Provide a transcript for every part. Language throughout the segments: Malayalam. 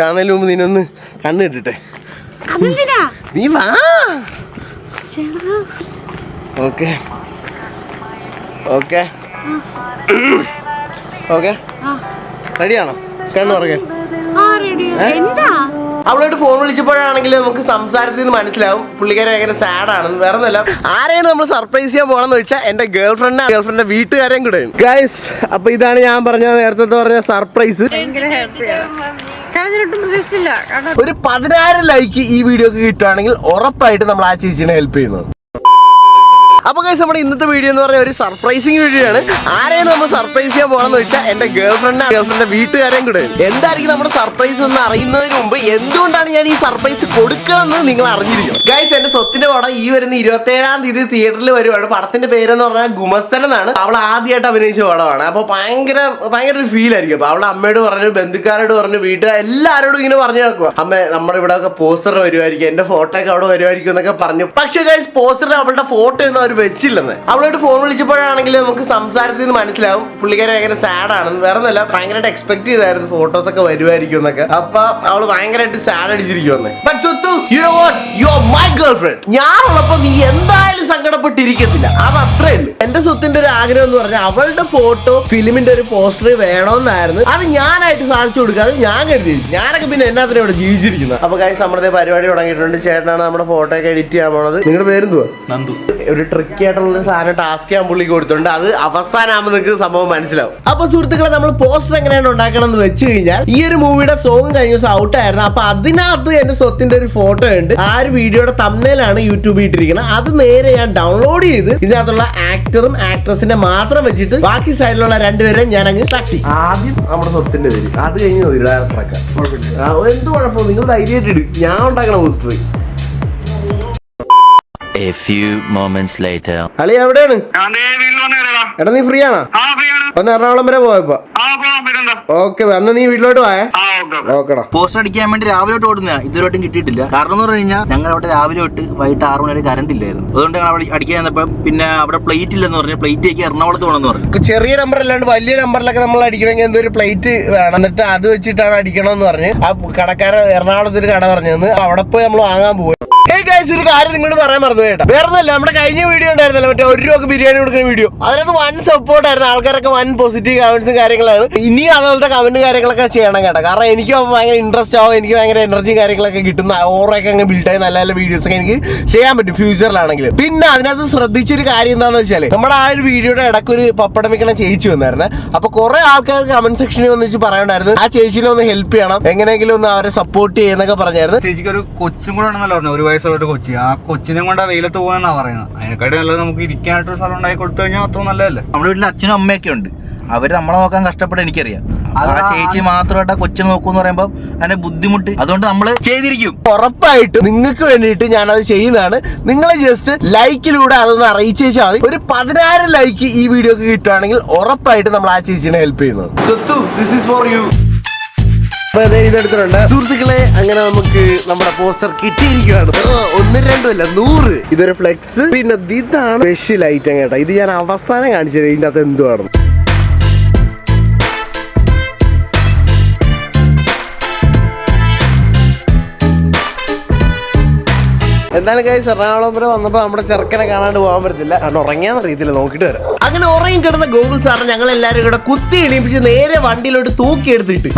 കാണുന്നതിന് മുമ്പ് നിന്നൊന്ന് കണ്ണിട്ടിട്ടെ. അതെന്തിനാ? നീ വാ. ഓക്കെ. ഓക്കെ. ഓക്കെ. ആ. റെഡിയാണോ? കണ്ണു എന്താ? അവളോട് ഫോൺ വിളിച്ചപ്പോഴാണെങ്കിൽ നമുക്ക് സംസാരത്തിൽ നിന്ന് മനസ്സിലാവും. പുള്ളിക്കാരെ ഭയങ്കര സാഡാണ് വേറെ ഒന്നല്ല ആരെയാണ് നമ്മൾ സർപ്രൈസ് ചെയ്യാൻ പോകണമെന്ന് വെച്ചാൽ എന്റെ ഗേൾ ഫ്രണ്ട് ഗേൾ ഫ്രണ്ടിന്റെ വീട്ടുകാരെയും കൂടെ ഗൈസ് അപ്പൊ ഇതാണ് ഞാൻ പറഞ്ഞ നേരത്തെ പറഞ്ഞ സർപ്രൈസ് ഒരു പതിനായിരം ലൈക്ക് ഈ വീഡിയോക്ക് കിട്ടുകയാണെങ്കിൽ ഉറപ്പായിട്ട് നമ്മൾ ആ ചേച്ചിനെ ഹെൽപ്പ് ചെയ്യുന്നത് അപ്പൊ ഗൈസ് നമ്മുടെ ഇന്നത്തെ വീഡിയോ എന്ന് പറഞ്ഞ ഒരു സർപ്രൈസിങ് വീഡിയോ ആണ്. ആരെയാണ് നമ്മൾ സർപ്രൈസ് ചെയ്യാൻ പോകണമെന്ന് വെച്ചാൽ എന്റെ ഗേൾ ഫ്രണ്ട് ഗേൾ ഫ്രണ്ട് വീട്ടുകാരെയും കൂടെ. എന്തായിരിക്കും നമ്മുടെ സർപ്രൈസ് എന്ന് അറിയുന്നതിന് മുമ്പ് എന്തുകൊണ്ടാണ് ഞാൻ ഈ സർപ്രൈസ് കൊടുക്കണമെന്ന് നിങ്ങൾ അറിഞ്ഞിരിക്കണം. ഗൈസ് എന്റെ സ്വത്തിന്റെ പടം ഈ വരുന്ന ഇരുപത്തി ഏഴാം തീയതി തിയേറ്ററിൽ വരുവാണ്. പടത്തിന്റെ പേരെന്ന് പറഞ്ഞാൽ ഗുമസ്തൻ എന്നാണ്. അവൾ ആദ്യമായിട്ട് അഭിനയിച്ച പടമാണ്. അപ്പൊ ഭയങ്കര ഭയങ്കര ഒരു ഫീൽ ആയിരിക്കും. അപ്പൊ അവളുടെ അമ്മയോട് പറഞ്ഞു ബന്ധുക്കാരോട് പറഞ്ഞു വീട്ടുകാർ എല്ലാവരോടും ഇങ്ങനെ പറഞ്ഞു നടക്കുക അമ്മ നമ്മുടെ ഇവിടെ ഒക്കെ പോസ്റ്റർ വരുമായിരിക്കും എന്റെ ഫോട്ടോ ഒക്കെ അവിടെ വരുമായിരിക്കും എന്നൊക്കെ പറഞ്ഞു. പക്ഷേ ഗൈസ് പോസ്റ്റർ അവളുടെ ഫോട്ടോ ഒന്നും അവർ വെച്ചില്ലെന്ന് അവളോട് ഫോൺ വിളിച്ചപ്പോഴാണെങ്കിൽ നമുക്ക് സംസാരത്തിൽ നിന്ന് മനസ്സിലാവും. പുള്ളിക്കാരെ ഭയങ്കര സാഡ് ആണെന്ന് വേറെ ഒന്നല്ല ഭയങ്കരമായിട്ട് എക്സ്പെക്ട് ചെയ്തായിരുന്നു ഫോട്ടോസ് ഒക്കെ വരുമായിരിക്കും എന്നൊക്കെ. അപ്പൊ അവൾ ഭയങ്കരമായിട്ട് സാഡ് അടിച്ചിരിക്കുമെന്ന് ബട്ട് സ്വത്തു യു നോ യു മൈ ഞാനുള്ളപ്പോ നീ എന്തായാലും സങ്കടപ്പെട്ടിരിക്കത്തില്ല. അത് അത്രേ ഉള്ളൂ എന്റെ സ്വത്തിന്റെ ഒരു ആഗ്രഹം എന്ന് പറഞ്ഞാൽ അവളുടെ ഫോട്ടോ ഫിലിമിന്റെ ഒരു പോസ്റ്റർ വേണമെന്നായിരുന്നു. അത് ഞാനായിട്ട് സാധിച്ചു കൊടുക്കാതെ ഞാൻ കരുതി. ഞാനൊക്കെ പിന്നെ എന്നാത്തിനാ ഇവിടെ ജീവിച്ചിരിക്കുന്നത്? അപ്പൊ കാര്യം നമ്മുടെ പരിപാടി തുടങ്ങിയിട്ടുണ്ട്. ചേട്ടനാണ് നമ്മുടെ ഫോട്ടോ ഒക്കെ എഡിറ്റ് ചെയ്യാൻ പോണത്. നിങ്ങളുടെ പേരെന്തുവാ നന്ദു. ഒരു ട്രിക്കി ആയിട്ടുള്ള സാധനം ടാസ്ക് ഞാൻ പുള്ളി കൊടുത്തിട്ടുണ്ട്. അത് അവസാനമാകുമ്പോൾ നിങ്ങൾക്ക് സംഭവം മനസ്സിലാവും. അപ്പൊ സുഹൃത്തുക്കളെ നമ്മൾ പോസ്റ്റർ എങ്ങനെയാണ് ഉണ്ടാക്കണം എന്ന് വെച്ച് കഴിഞ്ഞാൽ ഈ ഒരു മൂവിയുടെ സോങ് കഴിഞ്ഞ ദിവസം ഔട്ട് ആയിരുന്നു. അപ്പൊ അതിനകത്ത് എന്റെ സ്വത്തിന്റെ ഒരു ഫോട്ടോ ഉണ്ട്. ആ ഒരു വീഡിയോയുടെ തമ്മിലാണ് യൂട്യൂബിൽ ഇട്ടിരിക്കുന്നത്. അത് നേരെ ഞാൻ ഡൗൺലോഡ് ചെയ്ത് ഇതിനകത്തുള്ള ആക്ടറും ആക്ട്രസിനെ മാത്രം വെച്ചിട്ട് ബാക്കി സൈഡിലുള്ള രണ്ടുപേരെ ഞാൻ അങ്ങ് തട്ടി ആദ്യം നമ്മുടെ സ്വത്തിന്റെ പേര്. അത് കഴിഞ്ഞ് ഡയറക്ടറൊക്കെ എന്ത് കുഴപ്പം? നിങ്ങൾ ധൈര്യമായിട്ട് ഇടും. ഞാൻ ഉണ്ടാക്കണ poster A few moments later. അളി എവിടെയാണ്? എടാ നീ ഫ്രീ ആണോ ഒന്ന് എറണാകുളം വരെ പോയപ്പോ ഓക്കെ അന്ന് നീ വീട്ടിലോട്ട് പോയേ? ഓക്കെടാ പോസ്റ്റർ അടിക്കാൻ വേണ്ടി രാവിലെ തൊട്ട് ഓടുന്ന ഇതുവരെയായിട്ടും കിട്ടിയിട്ടില്ല. കാരണം എന്ന് പറഞ്ഞു കഴിഞ്ഞാൽ ഞങ്ങൾ അവിടെ രാവിലെ തൊട്ട് വൈകിട്ട് ആറ് മണി വരെ കറണ്ട് ഇല്ലായിരുന്നു. അതുകൊണ്ട് ഞങ്ങൾ അവിടെ അടിക്കാൻ ചെന്നപ്പോൾ പിന്നെ അവിടെ പ്ലേറ്റ് ഇല്ലെന്ന് പറഞ്ഞു പ്ലേറ്റേക്ക് എറണാകുളത്ത് പോകണമെന്ന് പറഞ്ഞു. ചെറിയ നമ്പർ അല്ലാണ്ട് വലിയ നമ്പറിലൊക്കെ നമ്മൾ അടിക്കണമെങ്കിൽ എന്തോ ഒരു പ്ലേറ്റ് വേണം. എന്നിട്ട് അത് വെച്ചിട്ടാണ് അടിക്കണമെന്ന് പറഞ്ഞ് ആ കടക്കാരൻ എറണാകുളത്ത് ഒരു കട പറഞ്ഞത് അവിടെ പോയി നമ്മൾ വാങ്ങാൻ പോകും ഒരു കാര്യം നിങ്ങളോട് പറയാൻ മറന്നു കേട്ടോ. വേറെ ഒന്നല്ല നമ്മുടെ കഴിഞ്ഞ വീഡിയോ ഉണ്ടായിരുന്നല്ലോ മറ്റേ ഒരു രൂപ ബിരിയാണി കൊടുക്കുന്ന വീഡിയോ അതിനകത്ത് വൺ സപ്പോർട്ട് ആയിരുന്നു. ആൾക്കാരൊക്കെ വൺ പോസിറ്റീവ് കമന്റ്സും കാര്യങ്ങളാണ്. ഇനിയും അതുപോലത്തെ കമന്റ് കാര്യങ്ങളൊക്കെ ചെയ്യണം കേട്ടോ. കാരണം എനിക്ക് ഭയങ്കര ഇൻട്രസ്റ്റ് ആവും. എനിക്ക് ഭയങ്കര എനർജിയും കാര്യങ്ങളൊക്കെ കിട്ടുന്ന ഓറൊക്കെ അങ്ങ് ബിൽഡായി നല്ല നല്ല വീഡിയോസ് ഒക്കെ എനിക്ക് ചെയ്യാൻ പറ്റും ഫ്യൂച്ചറിലാണെങ്കിൽ പിന്നെ അതിനകത്ത് ശ്രദ്ധിച്ചൊരു കാര്യം എന്താണെന്ന് വെച്ചാൽ നമ്മുടെ ആ ഒരു വീഡിയോയുടെ ഇടയ്ക്ക് ഒരു പപ്പടം വെക്കണ ചേച്ചി വന്നായിരുന്നു. അപ്പൊ കുറെ ആൾക്കാർ കമന്റ് സെക്ഷനിൽ വന്നിച്ച് പറയണ്ടായിരുന്നു ആ ചേച്ചിനെ ഒന്ന് ഹെൽപ്പ് ചെയ്യണം. എങ്ങനെയെങ്കിലും ഒന്ന് അവരെ സപ്പോർട്ട് ചെയ്യുന്നൊക്കെ പറഞ്ഞായിരുന്നു. ചേച്ചിക്ക് ഒരു കൊച്ചും കൂടെ ഉണ്ടെന്നല്ലോ ഒരു ഒരു കൊച്ചി. ആ കൊച്ചിനെ കൊണ്ട് വെയിലത്ത് പോകാന്നാ പറയുന്നത്. അതിനെക്കാട്ടി നല്ലത് നമുക്ക് ഇരിക്കാനായിട്ട് ഒരു സ്ഥലം ഉണ്ടാക്കി കൊടുത്തു കഴിഞ്ഞാൽ അത്ര നല്ലതല്ലേ? നമ്മുടെ വീട്ടിൽ അച്ഛനും അമ്മയൊക്കെ ഉണ്ട്. അവർ നമ്മളെ നോക്കാൻ കഷ്ടപ്പെട്ട് എനിക്കറിയാം. ആ ചേച്ചി മാത്രമായിട്ട് ആ കൊച്ചിനെ നോക്കൂന്ന് പറയുമ്പോൾ അതിന്റെ ബുദ്ധിമുട്ട്. അതുകൊണ്ട് നമ്മൾ ചെയ്തിരിക്കും. ഉറപ്പായിട്ടും നിങ്ങൾക്ക് വേണ്ടിയിട്ട് ഞാൻ അത് ചെയ്യുന്നതാണ് നിങ്ങൾ ജസ്റ്റ് ലൈക്കിലൂടെ അതൊന്ന് അറിയിച്ചാൽ മതി ഒരു പതിനായിരം ലൈക്ക് ഈ വീഡിയോക്ക് കിട്ടുകയാണെങ്കിൽ ഉറപ്പായിട്ട് നമ്മൾ ആ ചേച്ചിനെ ഹെൽപ്പ് ചെയ്യുന്നത്. ദിസ് ഈസ് ഫോർ യു സുഹൃത്തുക്കളെ അങ്ങനെ നമുക്ക് നമ്മുടെ പോസ്റ്റർ കിട്ടിയിരിക്കുകയാണ്. ഒന്ന് രണ്ടുമല്ല നൂറ്. ഇതൊരു ഫ്ലെക്സ് പിന്നെ ഇതാണ് സ്പെഷ്യൽ ഐറ്റം കേട്ടോ. ഇത് ഞാൻ അവസാനം കാണിച്ചത് ഇതിന്റെ അകത്ത് എന്തുവാണ് എന്തായാലും കൈസ് എറണാകുളം വരെ വന്നപ്പോ നമ്മുടെ ചെറുക്കനെ കാണാണ്ട് പോകാൻ പറ്റില്ല കാരണം ഉറങ്ങിയാന്ന് അറിയത്തില്ല നോക്കിട്ട് വരാം. അങ്ങനെ ഉറങ്ങി കിടന്ന ഗോകുൽ സാറിനെ ഞങ്ങൾ എല്ലാരും കൂടെ കുത്തി എണീപ്പിച്ച് നേരെ വണ്ടിയിലോട്ട് തൂക്കി എടുത്തിട്ട്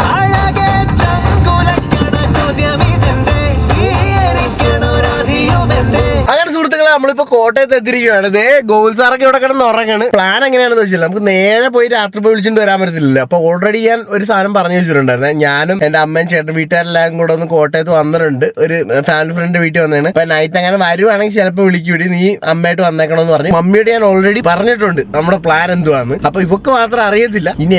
അങ്ങനെ സുഹൃത്തുക്കളെ നമ്മളിപ്പോ കോട്ടയത്ത് എത്തിയിരിക്കുകയാണ്. ഇതേ ഗോകുൽ ഇവിടെ കിടന്ന് ഉറങ്ങാണ്. പ്ലാൻ എങ്ങനെയാണെന്ന് വെച്ചാൽ നമുക്ക് നേരെ പോയി രാത്രി പോയി വിളിച്ചിട്ട് വരാൻ പറ്റത്തില്ല. അപ്പൊ ഓൾറെഡി ഞാൻ ഒരു സാധനം പറഞ്ഞു വെച്ചിട്ടുണ്ടായിരുന്നു. ഞാനും എന്റെ അമ്മയും ചേട്ടൻ വീട്ടുകാരെല്ലാം കൂടെ ഒന്ന് കോട്ടയത്ത് വന്നിട്ടുണ്ട്. ഒരു ഫാമിലി ഫ്രണ്ട് വീട്ടിൽ വന്നതാണ്. അപ്പൊ നൈറ്റ് അങ്ങനെ വരുവാണെങ്കിൽ ചിലപ്പോൾ വിളിക്കൂടി നീ അമ്മയായിട്ട് വന്നേക്കണമെന്ന് പറഞ്ഞു. മമ്മിയോട് ഞാൻ ഓൾറെഡി പറഞ്ഞിട്ടുണ്ട് നമ്മുടെ പ്ലാൻ എന്തുവാന്ന്. അപ്പൊ ഇവക്ക് മാത്രം അറിയത്തില്ല. ഇനി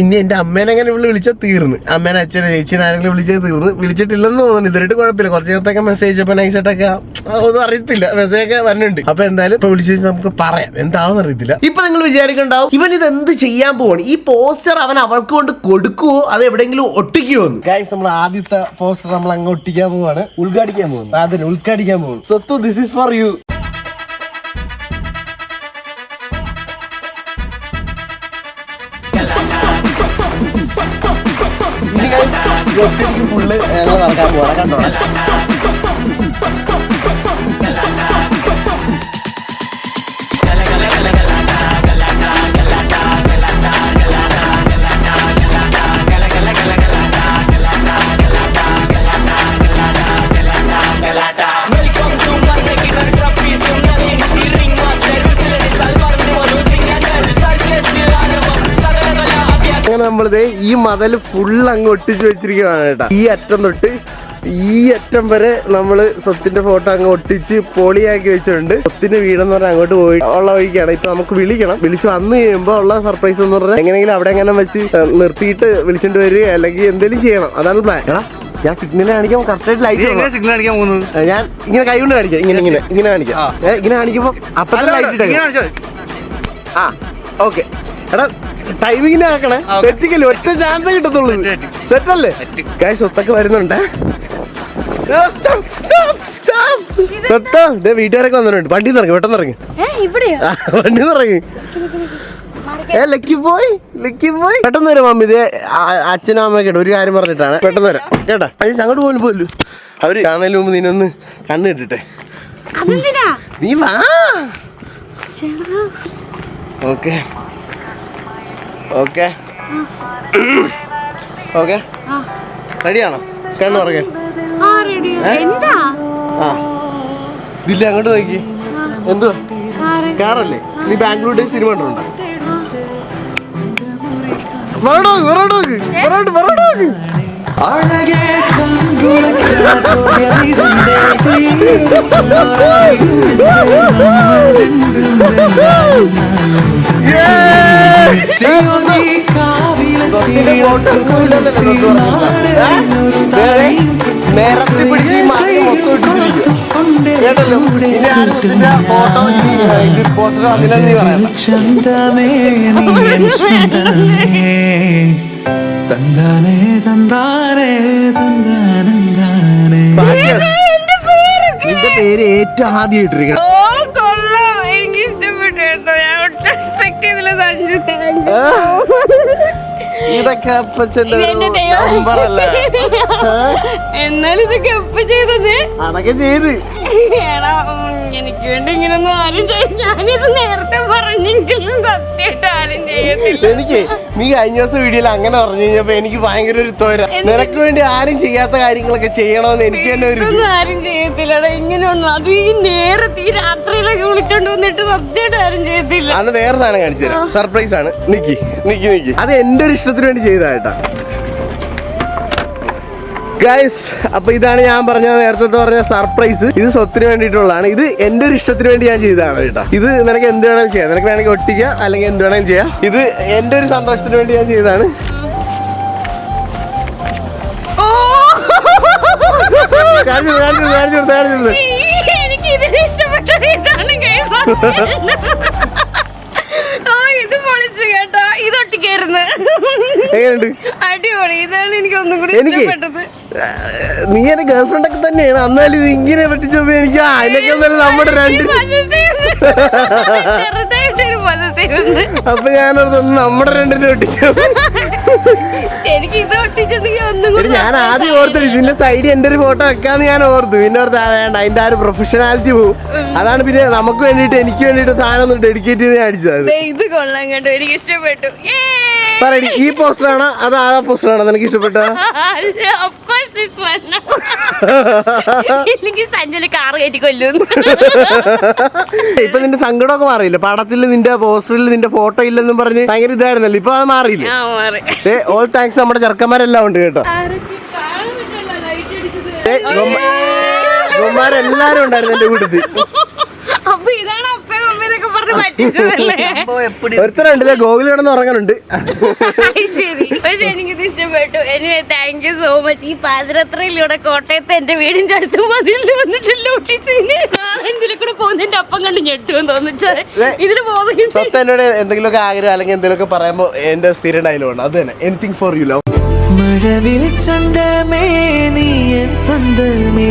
ഇനി എന്റെ അമ്മേനെ അങ്ങനെ ഇവിടെ വിളിച്ചാൽ തീർന്ന്. അമ്മേനെ അച്ഛനെ ചേച്ചിനെ ആരെങ്കിലും വിളിച്ചാൽ തീർന്ന്. വിളിച്ചിട്ടില്ലെന്ന് തോന്നുന്നു. ഇതുവരെയായിട്ട് കുഴപ്പമില്ല. കുറച്ച് നേരത്തൊക്കെ മെസ്സേജ് അപ്പൊ നൈസായിട്ടൊക്കെ ഒന്നും അറിയത്തില്ല. മെസ്സേജ് ഒക്കെ വരുന്നുണ്ട് അപ്പൊ എന്തായാലും ഇപ്പൊ വിളിച്ചു നമുക്ക് പറയാം. എന്താണെന്ന് അറിയത്തില്ല. ഇപ്പൊ നിങ്ങൾ വിചാരിക്കണ്ടാവും ഇവൻ ഇത് എന്ത് ചെയ്യാൻ പോവാണ്? ഈ പോസ്റ്റർ അവൻ അവൾക്ക് കൊണ്ട് കൊടുക്കുവോ? അത് എവിടെയെങ്കിലും ഒട്ടിക്കുവോ ഗൈസ് നമ്മൾ ആദ്യത്തെ പോസ്റ്റർ നമ്മൾ അങ്ങ് ഒട്ടിക്കാൻ പോവാണ്. ഉദ്ഘാടിക്കാൻ പോകുന്നു. അതിന് ഉദ്ഘാടിക്കാൻ പോകുന്നു. സത്തു this is for you full നടക്കാൻ പോകണം കണ്ടോണം മതൽ ഫുൾ അങ്ങ് ഒട്ടിച്ചു വെച്ചിരിക്കുകയാണ് കേട്ടോ. ഈ അറ്റം തൊട്ട് ഈ അറ്റം വരെ നമ്മൾ സ്വത്തിന്റെ ഫോട്ടോ അങ്ങ് ഒട്ടിച്ച് പൊളിയാക്കി വെച്ചിട്ടുണ്ട്. സ്വത്തിന്റെ വീടെന്ന് പറഞ്ഞാൽ അങ്ങോട്ട് പോയി ഉള്ള വഴിക്കാണ്. ഇപ്പൊ നമുക്ക് വിളിക്കണം. വിളിച്ച് വന്നു കഴിയുമ്പോൾ ഉള്ള സർപ്രൈസ് എന്ന് പറഞ്ഞാൽ എങ്ങനെയെങ്കിലും അവിടെ എങ്ങനെ വെച്ച് നിർത്തിയിട്ട് വിളിച്ചിട്ട് വരിക അല്ലെങ്കിൽ എന്തെങ്കിലും ചെയ്യണം. അതാണ് പ്ലാൻ എടാ ഞാൻ സിഗ്നൽ കാണിക്കാൻ കറക്റ്റായിട്ട് ലൈറ്റ് സിഗ്നൽ കാണിക്കാൻ പോകുന്നത്? ഞാൻ ഇങ്ങനെ കൈ കൊണ്ട് കാണിക്കാം. ഇങ്ങനെ ഇങ്ങനെ ഇങ്ങനെ കാണിക്കാം. ഇങ്ങനെ കാണിക്കുമ്പോ അപ്പൊ ലൈറ്റ് ആ ഓക്കെ എടാ ടൈമിങ്ങിന് ആക്കണേ. തെറ്റിക്കൽ ഒറ്റ ചാൻസ് കിട്ടത്തുള്ളൂ. തെറ്റ്, തെറ്റ്. തെറ്റല്ലേ തെറ്റ്. കായ് സ്വത്തൊക്കെ വരുന്നുണ്ട്? വീട്ടുകാരൊക്കെ വന്നിട്ടുണ്ട്. വണ്ടി ഇറങ്ങി പെട്ടെന്ന് ഇറങ്ങി. ഏ ഇവിടെയോ? ആ, വണ്ടി ഇറങ്ങി. ഏ ലക്കി പോയി ലക്കി പോയി. പെട്ടെന്ന് വരാം മമ്മി. ഇത് അച്ഛനും അമ്മയൊക്കെ ഒരു കാര്യം പറഞ്ഞിട്ടാണ്. പെട്ടെന്ന് വരാം. കേട്ടാ? അതിന് അങ്ങോട്ട് പോലും പോലും അവർ കാണുന്നതിന് മുമ്പ് നിന്നൊന്ന് കണ്ണ് കിട്ടിട്ടെ. നീ വാ. ഓക്കെ. ഓക്കെ. ഓക്കെ. ആ. റെഡിയാണോ? കണ്ണു ഉറങ്ങാൻ ആ ഇതില്ല അങ്ങോട്ട് നോക്കി. എന്തുവാ കാറ് കാറല്ലേ? നീ ബാംഗ്ലൂർ സിനിമ കണ്ടിട്ടുണ്ടോ? പറയണോക്ക് പറയണോക്ക് പറയണ്ട് പറയണോക്ക് അഴകേ ചങ്കുളക്കാ നേരത്തെ പിടിച്ച് കേട്ടല്ലോ ഇനി ആരും ഇതിന്റെ ഫോട്ടോ അതിലെന്ന് നീ പറയാം തന്താനേ തന്താനേ നിന്റെ പേര് ഏറ്റവും ആദ്യം ഇട്ടിരിക്കണം ഇതൊക്കെ അപ്പച്ചന്റെ നമ്പറല്ലേ എന്നാലും ഇതൊക്കെ അപ്പ ചെയ്തത് അതൊക്കെ ചെയ്ത്. എനിക്ക് വേണ്ടി ഇങ്ങനൊന്നും ആരും ഞാനിത് നേരത്തെ പറഞ്ഞെങ്കിലും സത്യമായിട്ട് ആരും ചെയ്യത്തില്ല. എനിക്ക് നീ കഴിഞ്ഞ ദിവസം വീഡിയോയിൽ അങ്ങനെ പറഞ്ഞു കഴിഞ്ഞപ്പോ എനിക്ക് ഭയങ്കര ഒരു തോര നിനക്ക് വേണ്ടി ആരും ചെയ്യാത്ത കാര്യങ്ങളൊക്കെ ചെയ്യണമെന്ന് എനിക്ക് തന്നെ ഒരു ആരും ചെയ്യത്തില്ലടാ. ഇങ്ങനെയൊന്നും അത് ഈ നേരത്തെ ഈ രാത്രിയിലൊക്കെ വിളിച്ചോണ്ട് വന്നിട്ട് സത്യമായിട്ട് ആരും ചെയ്യത്തില്ല. അത് വേറെ സാധനം കാണിച്ചു തരാം. സർപ്രൈസ് ആണ്. നിക്കി നിക്കി നിക്കി. അത് എന്റെ ഒരു ഇഷ്ടത്തിന് വേണ്ടി ചെയ്തതായിട്ടാ ഗൈസ് അപ്പൊ ഇതാണ് ഞാൻ പറഞ്ഞ നേരത്തെ പറഞ്ഞ സർപ്രൈസ് ഇത് സ്വത്തിന് വേണ്ടിയിട്ടുള്ളതാണ്. ഇത് എന്റെ ഒരു ഇഷ്ടത്തിന് വേണ്ടി ഞാൻ ചെയ്തതാണ് കേട്ടോ. ഇത് നിനക്ക് എന്ത് വേണമെങ്കിലും ചെയ്യാം. നിനക്ക് വേണമെങ്കിൽ ഒട്ടിക്കുക അല്ലെങ്കിൽ എന്ത് വേണമെങ്കിലും ചെയ്യാം. ഇത് എന്റെ ഒരു സന്തോഷത്തിന് വേണ്ടി ഞാൻ ചെയ്തതാണ്. കാണിച്ചു കാണിച്ചു കാണിച്ചു കൊടുത്തു, കാണിച്ചു എനിക്ക് ഇതിന് ഇഷ്ടപ്പെട്ടത് ഇതാണ് guys. ഇത് പൊളിച്ചു കേട്ടോ. അടിപൊളി. ഇതാണ് എനിക്ക് ഒന്നും കൂടി? ഇഷ്ടപ്പെട്ടത്. നീ എന്റെ ഗേൾഫ്രണ്ട് ഒക്കെ തന്നെയാണ്. എന്നാലും ഇങ്ങനെ പറ്റിച്ചപ്പോ എനിക്ക് അതിനൊക്കെ നമ്മുടെ രണ്ട്. അപ്പൊ ഞാനോർത്ത് നമ്മുടെ രണ്ടിനെ ഒട്ടിച്ചു ഞാൻ ആദ്യം ഓർത്തു ഇതിന്റെ സൈഡിൽ എന്റെ ഒരു ഫോട്ടോ വെക്കാന്ന് ഞാൻ ഓർത്തു. പിന്നെ ഓർത്ത് വേണ്ട അതിന്റെ ആ ഒരു പ്രൊഫഷണാലിറ്റി പോവും. അതാണ് പിന്നെ നമുക്ക് വേണ്ടിട്ട് എനിക്ക് വേണ്ടിട്ട് സാധനം ഒന്ന് ഡെഡിക്കേറ്റ് ചെയ്ത് കാണിച്ചത്. അടിച്ചത് ഇത് കൊള്ളാം കേട്ടോ. എനിക്ക് ഇഷ്ടപ്പെട്ടു പറയടി ഈ പോസ്റ്റർ ആണോ? അത് ആ പോസ്റ്റർ ആണോ നിനക്ക് ഇഷ്ടപ്പെട്ട ഇല്ലെങ്കിൽ സഞ്ജൽ കാർ കയറ്റി കൊല്ലും ഇപ്പൊ നിന്റെ സങ്കടമൊക്കെ മാറിയില്ല? പടത്തിൽ നിന്റെ പോസ്റ്ററിൽ നിന്റെ ഫോട്ടോ ഇല്ലെന്നും പറഞ്ഞ് ഭയങ്കര ഇതായിരുന്നല്ലോ. ഇപ്പൊ അത് മാറിയില്ല? ഓൾ താങ്ക്സ് നമ്മുടെ ചെറുക്കന്മാരെല്ലാം ഉണ്ട് കേട്ടോ. എല്ലാരും ഉണ്ടായിരുന്നു എന്റെ അപ്പയും പറഞ്ഞ് പറ്റിച്ചതല്ലേ? ഒരുത്തരുണ്ട് ഗോകുൽ കിടന്ന് ഉറങ്ങാനുണ്ട്. അത് ശരി. പക്ഷെ എനിക്കിത് ഇഷ്ടപ്പെട്ടു. Anyway thank you so much ഈ പാതിരത്രയിലൂടെ കോട്ടയത്ത് എന്റെ വീടിന്റെ അടുത്ത് മതിലിൽ വന്നിട്ട് ലൂട്ടിച്ച് നാളെ കൂടെ പോകുന്നതിന്റെ അപ്പം കണ്ട് ഞെട്ടുമെന്ന് തോന്നിച്ചത് ഇതിൽ ഇതിന് പോകുന്ന സ്വത്ത് എന്നോട് എന്തെങ്കിലുമൊക്കെ ആഗ്രഹം അല്ലെങ്കിൽ എന്തെങ്കിലുമൊക്കെ പറയുമ്പോ എന്റെ സ്ഥിരം ഡയലോഗാണ് അത് തന്നെ. എനിത്തിങ് ഫോർ യു ലവ് മഴവിൽ ചന്തമേ നീ എൻ സ്വന്തമേ.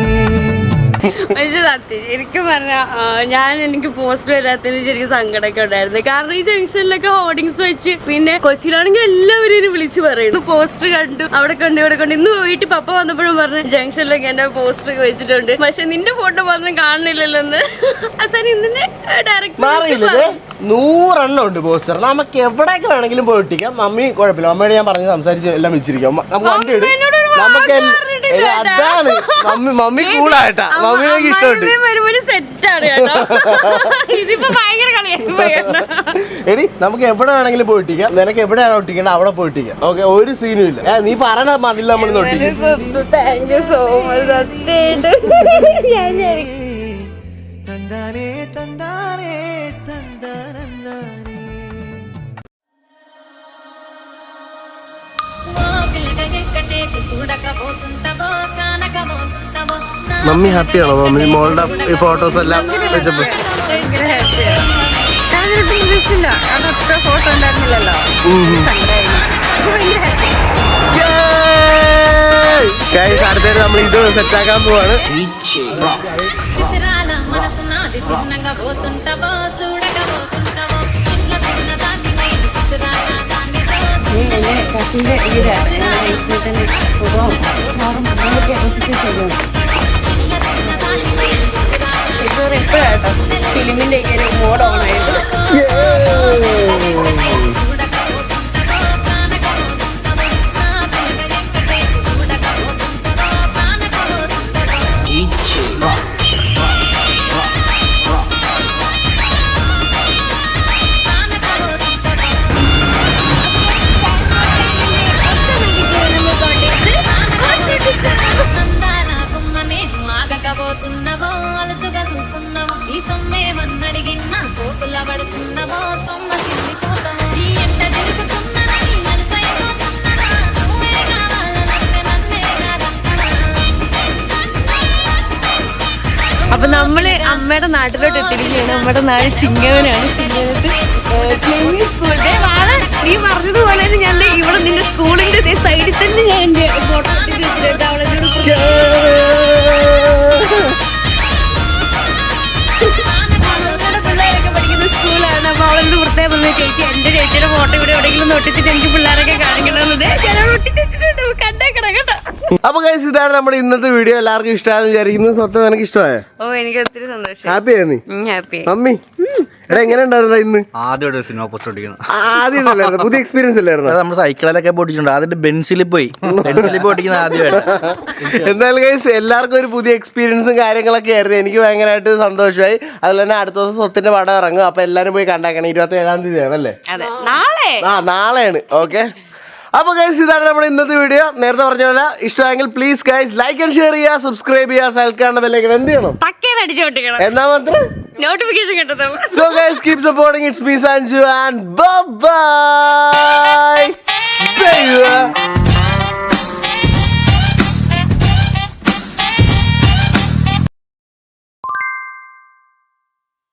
പക്ഷെ സത്യം ശരിക്കും പറഞ്ഞ ഞാൻ എനിക്ക് പോസ്റ്റ് വരാത്തതിന് ശരിക്കും സങ്കടമൊക്കെ ഉണ്ടായിരുന്നു. കാരണം ഈ ജംഗ്ഷനിലൊക്കെ ഹോർഡിങ്സ് വെച്ച് പിന്നെ കൊച്ചിയിലാണെങ്കിൽ എല്ലാവരും ഇനി വിളിച്ചു പറയുന്നു പോസ്റ്റർ കണ്ടു അവിടെ കണ്ടു ഇവിടെ കണ്ടു. ഇന്ന് വീട്ടിൽ പപ്പ വന്നപ്പോഴും പറഞ്ഞു ജംഗ്ഷനിലൊക്കെ എന്റെ പോസ്റ്റർ വെച്ചിട്ടുണ്ട്. പക്ഷെ നിന്റെ ഫോട്ടോ മാത്രം കാണുന്നില്ലല്ലോ എന്ന് അസാൻ ഇന്നെ ഡയറക്റ്റ് നൂറെണ്ണം ഉണ്ട് പോസ്റ്റർ നമുക്ക് എവിടെയൊക്കെ വേണമെങ്കിലും പോയിട്ടിക്കാം മമ്മി കുഴപ്പമില്ല. അമ്മയോട് ഞാൻ പറഞ്ഞ് സംസാരിച്ച് എല്ലാം വെച്ചിരിക്കാം നമുക്ക് വണ്ടി ഇടും. നമുക്ക് അതാണ്. Mummy mummy കൂളായിട്ടാ. മമ്മിനൊക്കെ ഇഷ്ടമുണ്ട്. വരുമ്പോൾ സെറ്റാണ് കേട്ടോ. ഇതിപ്പോ ഭയങ്കര കളിയായി പോയി എടി നമുക്ക് എവിടെ വേണമെങ്കിലും പോയിട്ടിക്കാം നിനക്ക് എവിടെയാണ് ഒട്ടിക്കേണ്ടത്? അവിടെ പോയിട്ടിക്കാം ഓക്കെ ഒരു സീനും ഇല്ല. നീ പറയണ മതില്ല നമ്മൾ സോ മച്ച് മമ്മി ഹാപ്പിയാണോ മമ്മി മോളുടെ ഈ ഫോട്ടോസ് എല്ലാം വെച്ചപ്പോ ഫോട്ടോ ഉണ്ടായിരുന്നില്ലല്ലോ. നമ്മൾ ഇത് സെറ്റ് ആക്കാൻ പോവാണ്. ചിത്രാല ഇനി എന്റെ കത്തിന്റെ ഈടാണ് തന്നെ സുഖവും അപ്പൊ നമ്മൾ അമ്മയുടെ നാട്ടിലോട്ട് എത്തിയിരിക്കുകയാണ്. നമ്മുടെ നാട് ചിങ്ങവനാണ് ചിങ്ങവനത്ത്. നീ പറഞ്ഞതുപോലെ തന്നെ ഞാൻ ഇവിടെ നിന്റെ സ്കൂളിന്റെ സൈഡിൽ തന്നെ ഞാൻ എന്റെ ഫോട്ടോ അവിടെ ഒരു പിള്ളേരൊക്കെ പഠിക്കുന്ന സ്കൂളാണ്. അപ്പൊ അവളെന്ത് ചേച്ചി എന്റെ ചേച്ചിയുടെ ഫോട്ടോ ഇവിടെ എവിടെയെങ്കിലും ഒട്ടിച്ചിട്ട് എനിക്ക് പിള്ളേരൊക്കെ കാണിക്കണമെന്നത് ചില ഒട്ടിച്ചിട്ടുണ്ട് കണ്ടേക്കണം കേട്ടോ. അപ്പൊ കഴിച്ച് ഇതാണ് നമ്മുടെ ഇന്നത്തെ വീഡിയോ എല്ലാവർക്കും ഇഷ്ടമായെന്ന് വിചാരിക്കുന്നു. സ്വത്തം നിനക്ക് ഇഷ്ടമായ? ഓ എനിക്ക് ഒത്തിരി സന്തോഷം. ഹാപ്പി ആയിരുന്നു നീ? ഹാപ്പി മമ്മി എടാ എങ്ങനെ ഇന്ന്? ആദ്യമായിട്ട് സിനിമ പോസ്റ്റ് ഒട്ടിക്കുന്നത് ആദ്യം അല്ലായിരുന്നു പുതിയ എക്സ്പീരിയൻസ് അല്ലായിരുന്നു? നമ്മൾ സൈക്കിളിലൊക്കെ പൊട്ടിച്ചിട്ടുണ്ട്. അതിന്റെ ബെൻസിൽ പോയി. ബെൻസിൽ പൊട്ടിക്കുന്ന ആദ്യമായിട്ട്. എന്തായാലും ഗൈസ് എല്ലാവർക്കും ഒരു പുതിയ എക്സ്പീരിയൻസും കാര്യങ്ങളൊക്കെ ആയിരുന്നു. എനിക്ക് ഭയങ്കരമായിട്ട് സന്തോഷമായി. അതുപോലെ തന്നെ അടുത്ത ദിവസം സ്വത്തിന്റെ പടം ഇറങ്ങും. അപ്പൊ എല്ലാരും പോയി കണ്ടാക്കണം. ഇരുപത്തി ഏഴാം തീയതി ആണല്ലേ അതെ. നാളെ? ആ നാളെയാണ്. ഓക്കെ അപ്പൊ ഗൈസ് ഇതാണ് നമ്മുടെ ഇന്നത്തെ വീഡിയോ നേരത്തെ പറഞ്ഞ പോലെ ഇഷ്ടമായെങ്കിൽ please guys like and share ചെയ്യുക സബ്സ്ക്രൈബ് ചെയ്യുക സൽക്കാരുടെ ബെല്ലേക്ക് എന്ത് ചെയ്യണം എന്നാ മാത്രം notification guys, keep supporting. It's me Sanju and bye bye. Baby.